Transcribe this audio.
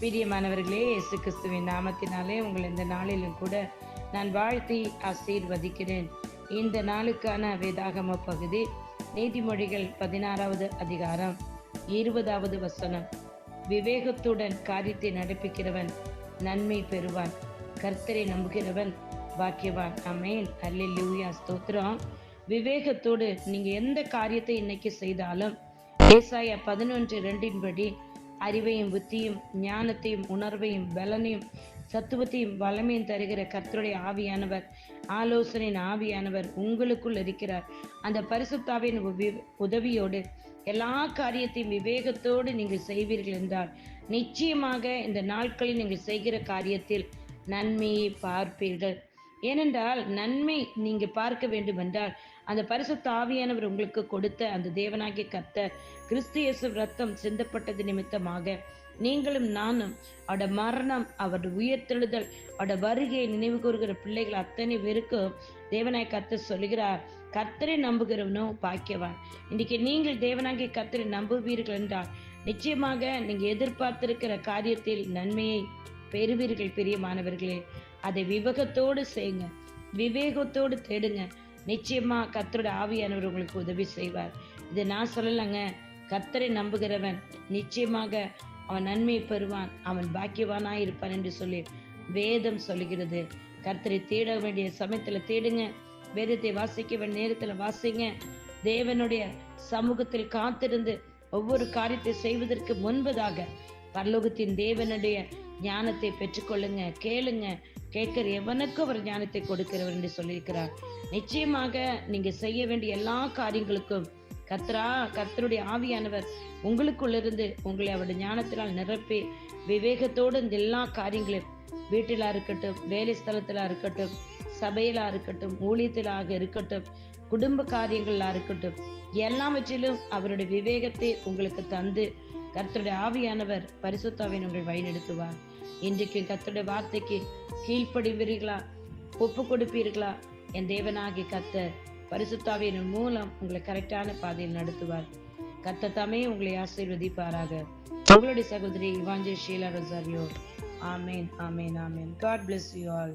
பிரியமானவர்களே இயேசு கிறிஸ்துவின் நாமத்தினாலே உங்கள் இந்த நாளிலும் கூட நான் வாழ்த்தி ஆசீர்வதிக்கிறேன். இந்த நாளுக்கான வேதாகம பகுதி நீதிமொழிகள் பதினாறாவது அதிகாரம் இருபதாவது வசனம். விவேகத்துடன் காரியத்தை நடப்பிக்கிறவன் நன்மை பெறுவான். கர்த்தரை நம்புகிறவன் பாக்கியவான். அமேன் அல்லேலூயா. ஸ்தோத்திரம். விவேகத்தோடு நீங்கள் எந்த காரியத்தை இன்னைக்கு செய்தாலும் ஏசாயா பதினொன்று ரெண்டின்படி அறிவையும் புத்தியும் ஞானத்தையும் உணர்வையும் பலனையும் சத்துவத்தையும் வளமையும் தருகிற கர்த்தருடைய ஆவியானவர் ஆலோசனையின் ஆவியானவர் உங்களுக்குள் இருக்கிறார். அந்த பரிசுத்தாவின் உவி- உதவியோடு எல்லா காரியத்தையும் விவேகத்தோடு நீங்கள் செய்வீர்கள் என்றால் நிச்சயமாக இந்த நாட்களில் நீங்கள் செய்கிற காரியத்தில் நன்மையை பார்ப்பீர்கள். ஏனென்றால் நன்மை நீங்க பார்க்க வேண்டும் என்றால் அந்த பரிசுத்த ஆவியானவர் உங்களுக்கு கொடுத்த அந்த தேவனாகிய கத்த கிறிஸ்து இயேசு ரத்தம் சிந்தப்பட்டது நிமித்தமாக நீங்களும் நானும் அவட மரணம் அவருடைய உயிர்த்தெழுதல் அவட வருகையை நினைவு கூறுகிற பிள்ளைகள் அத்தனை பேருக்கும் தேவனாய் கத்த சொல்கிறார் கர்த்தரை நம்புகிறவனோ பாக்கியவான். இன்னைக்கு நீங்கள் தேவனாகிய கர்த்தரை நம்புவீர்கள் என்றால் நிச்சயமாக நீங்க எதிர்பார்த்திருக்கிற காரியத்தில் நன்மையை பெறுவீர்கள் பிரியமானவர்களே. அதை விவேகத்தோடு செய்யுங்க. விவேகத்தோடு தேடுங்க. நிச்சயமா கத்தரோட ஆவியானவர் உங்களுக்கு உதவி செய்வார். இதை நான் சொல்லலைங்க. கர்த்தரை நம்புகிறவன் நிச்சயமாக அவன் நன்மையை பெறுவான். அவன் பாக்கியவானாய் இருப்பான் என்று சொல்லி வேதம் சொல்லுகிறது. கர்த்தரை தேட வேண்டிய சமயத்தில் தேடுங்க. வேதத்தை வாசிக்க வேண்டிய நேரத்தில் வாசிங்க. தேவனுடைய சமூகத்தில் காத்திருந்து ஒவ்வொரு காரியத்தை செய்வதற்கு முன்பதாக பரலோகத்தின் தேவனுடைய ஞானத்தை பெற்றுக்கொள்ளுங்க. கேளுங்க. கேட்கிற எவனுக்கும் அவர் ஞானத்தை கொடுக்கிறவர் என்று சொல்லியிருக்கிறார். நிச்சயமாக நீங்க செய்ய வேண்டிய எல்லா காரியங்களுக்கும் கர்த்தரா கர்த்தருடைய ஆவியானவர் உங்களுக்குள்ளிருந்து உங்களை அவருடைய ஞானத்தினால் நிரப்பி விவேகத்தோடு இந்த எல்லா காரியங்களையும் வீட்டிலா இருக்கட்டும் வேலை ஸ்தலத்திலா இருக்கட்டும் சபையிலா இருக்கட்டும் ஊழியத்திலாக இருக்கட்டும் குடும்ப காரியங்களா இருக்கட்டும் எல்லாவற்றிலும் அவருடைய விவேகத்தை உங்களுக்கு தந்து கர்த்தருடைய ஆவியானவர் பரிசுத்தாவின் உங்கள் வழிநடத்துவார். இன்றைக்கு கர்த்தருடைய வார்த்தைக்கு கீழ்ப்படிவீர்களா? ஒப்பு கொடுப்பீர்களா என் தேவனாகி கத்த பரிசுத்தாவின் மூலம் உங்களை கரெக்டான பாதையில் நடத்துவார். கத்த தாமே உங்களை ஆசீர்வதிப்பாராக. உங்களுடைய சகோதரி இவாஞ்சல் ஷீலா ரொசாரியோ. ஆமேன் ஆமேன் ஆமேன். God bless you all